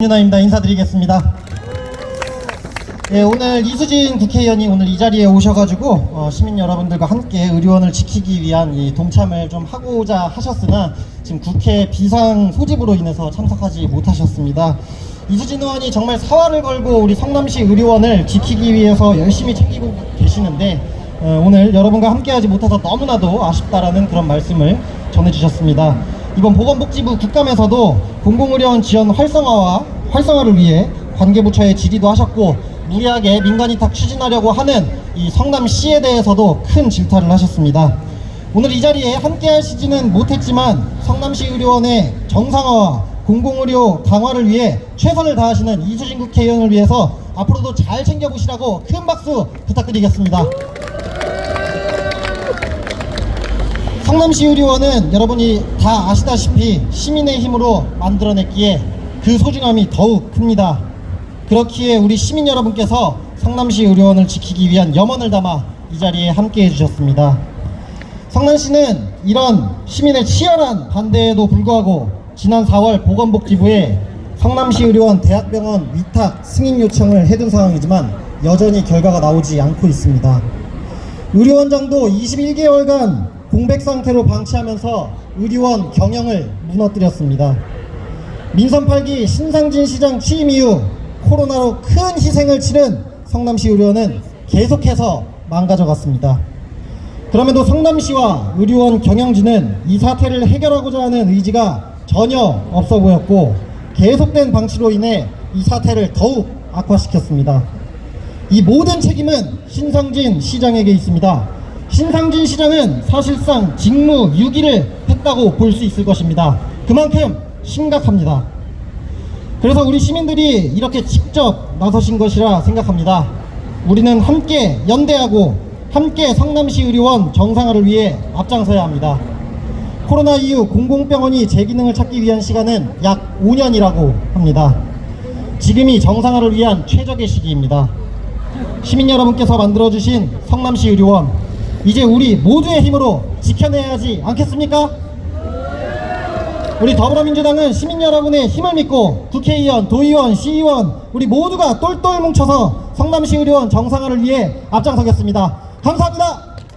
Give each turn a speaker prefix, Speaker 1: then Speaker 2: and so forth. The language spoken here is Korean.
Speaker 1: 윤아입니다. 인사드리겠습니다. 예, 오늘 이수진 국회의원이 오늘 이 자리에 오셔가지고 어, 시민 여러분들과 함께 의료원을 지키기 위한 이 동참을 좀 하고자 하셨으나 지금 국회 비상 소집으로 인해서 참석하지 못하셨습니다. 이수진 의원이 정말 사활을 걸고 우리 성남시 의료원을 지키기 위해서 열심히 챙기고 계시는데 어, 오늘 여러분과 함께하지 못해서 너무나도 아쉽다라는 그런 말씀을 전해주셨습니다. 이번 보건복지부 국감에서도 공공의료원 지원 활성화와 활성화를 위해 관계부처에 질의도 하셨고 무리하게 민간위탁 추진하려고 하는 이 성남시에 대해서도 큰 질타를 하셨습니다. 오늘 이 자리에 함께 하시지는 못했지만 성남시 의료원의 정상화와 공공의료 강화를 위해 최선을 다하시는 이수진 국회의원을 위해서 앞으로도 잘 챙겨보시라고 큰 박수 부탁드리겠습니다. 성남시 의료원은 여러분이 다 아시다시피 시민의 힘으로 만들어냈기에 그 소중함이 더욱 큽니다. 그렇기에 우리 시민 여러분께서 성남시 의료원을 지키기 위한 염원을 담아 이 자리에 함께 해주셨습니다. 성남시는 이런 시민의 치열한 반대에도 불구하고 지난 4월 보건복지부에 성남시 의료원 대학병원 위탁 승인 요청을 해둔 상황이지만 여전히 결과가 나오지 않고 있습니다. 의료원장도 21개월간 공백 상태로 방치하면서 의료원 경영을 무너뜨렸습니다. 민선 8기 신상진 시장 취임 이후 코로나로 큰 희생을 치른 성남시 의료원은 계속해서 망가져갔습니다. 그럼에도 성남시와 의료원 경영진은 이 사태를 해결하고자 하는 의지가 전혀 없어 보였고 계속된 방치로 인해 이 사태를 더욱 악화시켰습니다. 이 모든 책임은 신상진 시장에게 있습니다. 신상진 시장은 사실상 직무 유기를 했다고 볼 수 있을 것입니다. 그만큼 심각합니다. 그래서 우리 시민들이 이렇게 직접 나서신 것이라 생각합니다. 우리는 함께 연대하고 함께 성남시 의료원 정상화를 위해 앞장서야 합니다. 코로나 이후 공공병원이 제 기능을 찾기 위한 시간은 약 5년이라고 합니다. 지금이 정상화를 위한 최적의 시기입니다. 시민 여러분께서 만들어주신 성남시 의료원 이제 우리 모두의 힘으로 지켜내야 하지 않겠습니까? 우리 더불어민주당은 시민 여러분의 힘을 믿고 국회의원, 도의원, 시의원 우리 모두가 똘똘 뭉쳐서 성남시 의료원 정상화를 위해 앞장서겠습니다. 감사합니다.